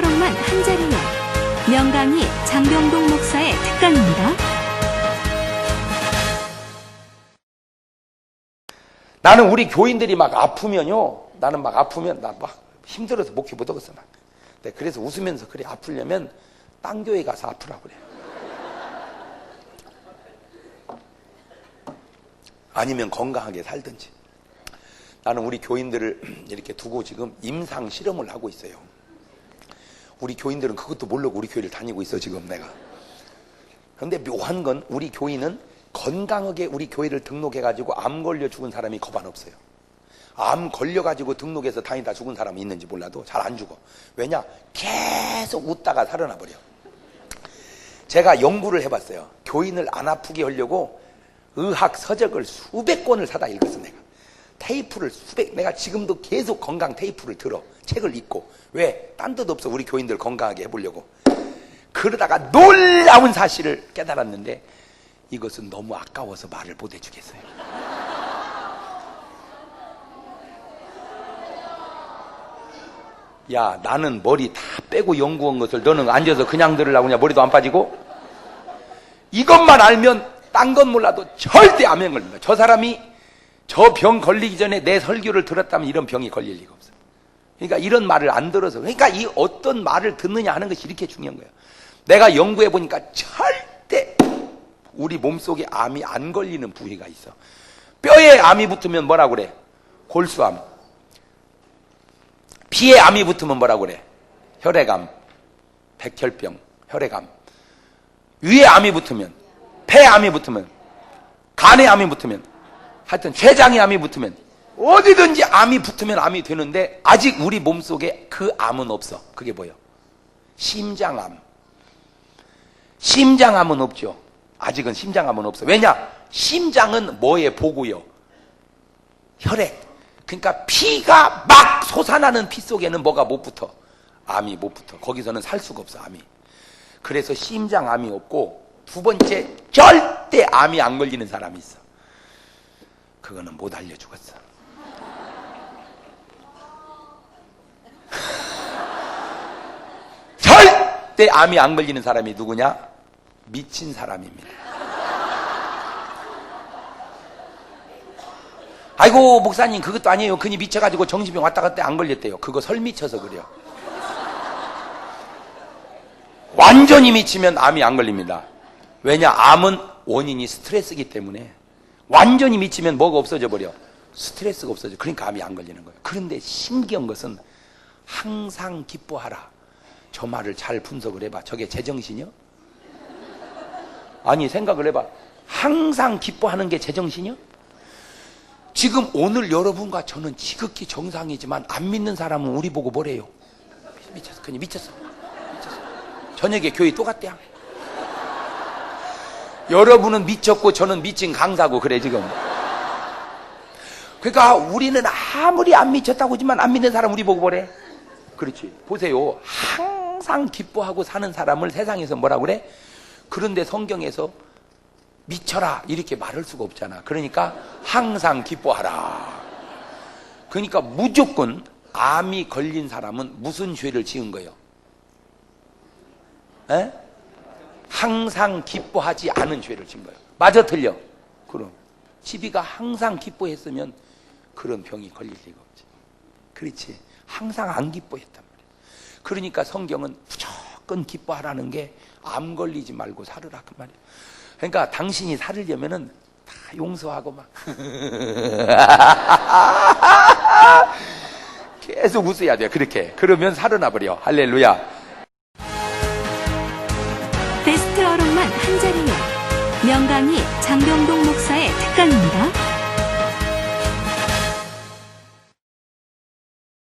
어록만 한 자리요. 명강이 장병동 목사의 특강입니다. 나는 우리 교인들이 막 아프면요. 나는 막 아프면 나 막 힘들어서 목회 못 하겠어 막. 네, 그래서 웃으면서 그래 아프려면 딴 교회 가서 아프라고 그래. 아니면 건강하게 살든지. 나는 우리 교인들을 이렇게 두고 지금 임상 실험을 하고 있어요. 우리 교인들은 그것도 모르고 우리 교회를 다니고 있어 지금 내가. 그런데 묘한 건 우리 교인은 건강하게 우리 교회를 등록해가지고 암 걸려 죽은 사람이 거반 없어요. 암 걸려가지고 등록해서 다니다 죽은 사람이 있는지 몰라도 잘 안 죽어. 왜냐? 계속 웃다가 살아나 버려. 제가 연구를 해봤어요. 교인을 안 아프게 하려고 의학 서적을 수백 권을 사다 읽었어 내가. 테이프를 수백 내가 지금도 계속 건강 테이프를 들어. 책을 읽고. 왜? 딴 데도 없어. 우리 교인들 건강하게 해보려고. 그러다가 놀라운 사실을 깨달았는데 이것은 너무 아까워서 말을 못 해주겠어요. 야 나는 머리 다 빼고 연구한 것을 너는 앉아서 그냥 들으려고 그냥 머리도 안 빠지고? 이것만 알면 딴 건 몰라도 절대 걸린다 저 사람이 저 병 걸리기 전에 내 설교를 들었다면 이런 병이 걸릴 리가 없어 그러니까 이런 말을 안 들어서 그러니까 이 어떤 말을 듣느냐 하는 것이 이렇게 중요한 거예요. 내가 연구해 보니까 절대 우리 몸속에 암이 안 걸리는 부위가 있어. 뼈에 암이 붙으면 뭐라 그래? 골수암. 피에 암이 붙으면 뭐라 그래? 혈액암. 백혈병 혈액암. 위에 암이 붙으면 폐에 암이 붙으면 간에 암이 붙으면 하여튼 췌장에 암이 붙으면 어디든지 암이 붙으면 암이 되는데 아직 우리 몸속에 그 암은 없어. 그게 뭐예요? 심장암. 심장암은 없죠. 아직은 심장암은 없어. 왜냐? 심장은 뭐에 보고요? 혈액. 그러니까 피가 막 솟아나는 피 속에는 뭐가 못 붙어? 암이 못 붙어. 거기서는 살 수가 없어 암이. 그래서 심장암이 없고 두 번째 절대 암이 안 걸리는 사람이 있어 그거는 못 알려주겠어. 절대 암이 안 걸리는 사람이 누구냐? 미친 사람입니다. 아이고 목사님 그것도 아니에요. 그니 미쳐가지고 정신병 왔다 갔다 안 걸렸대요. 그거 설 미쳐서 그래요. 완전히 미치면 암이 안 걸립니다. 왜냐 암은 원인이 스트레스이기 때문에 완전히 미치면 뭐가 없어져 버려. 스트레스가 없어져. 그러니까 암이 안 걸리는 거예요. 그런데 신기한 것은 항상 기뻐하라. 저 말을 잘 분석을 해봐. 저게 제정신이요? 아니 생각을 해봐. 항상 기뻐하는 게 제정신이요? 지금 오늘 여러분과 저는 지극히 정상이지만 안 믿는 사람은 우리 보고 뭐래요? 미쳤어. 그냥 미쳤어. 미쳤어. 저녁에 교회 또 갔대요 여러분은 미쳤고 저는 미친 강사고 그래 지금 그러니까 우리는 아무리 안 미쳤다고 하지만 안 믿는 사람 우리 보고 뭐래? 그렇지 보세요 항상 기뻐하고 사는 사람을 세상에서 뭐라 그래? 그런데 성경에서 미쳐라 이렇게 말할 수가 없잖아 그러니까 항상 기뻐하라 그러니까 무조건 암이 걸린 사람은 무슨 죄를 지은 거예요? 에? 항상 기뻐하지 않은 죄를 지은 거예요. 맞아 틀려? 그럼. 시비가 항상 기뻐했으면 그런 병이 걸릴 리가 없지. 그렇지. 항상 안 기뻐했단 말이야. 그러니까 성경은 무조건 기뻐하라는 게 암 걸리지 말고 살으라 그 말이야. 그러니까 당신이 살으려면은 다 용서하고 막. 계속 웃어야 돼 그렇게. 그러면 살아나 버려. 할렐루야 베스트 어록만 한 자리요. 명강이 장병동 목사의 특강입니다.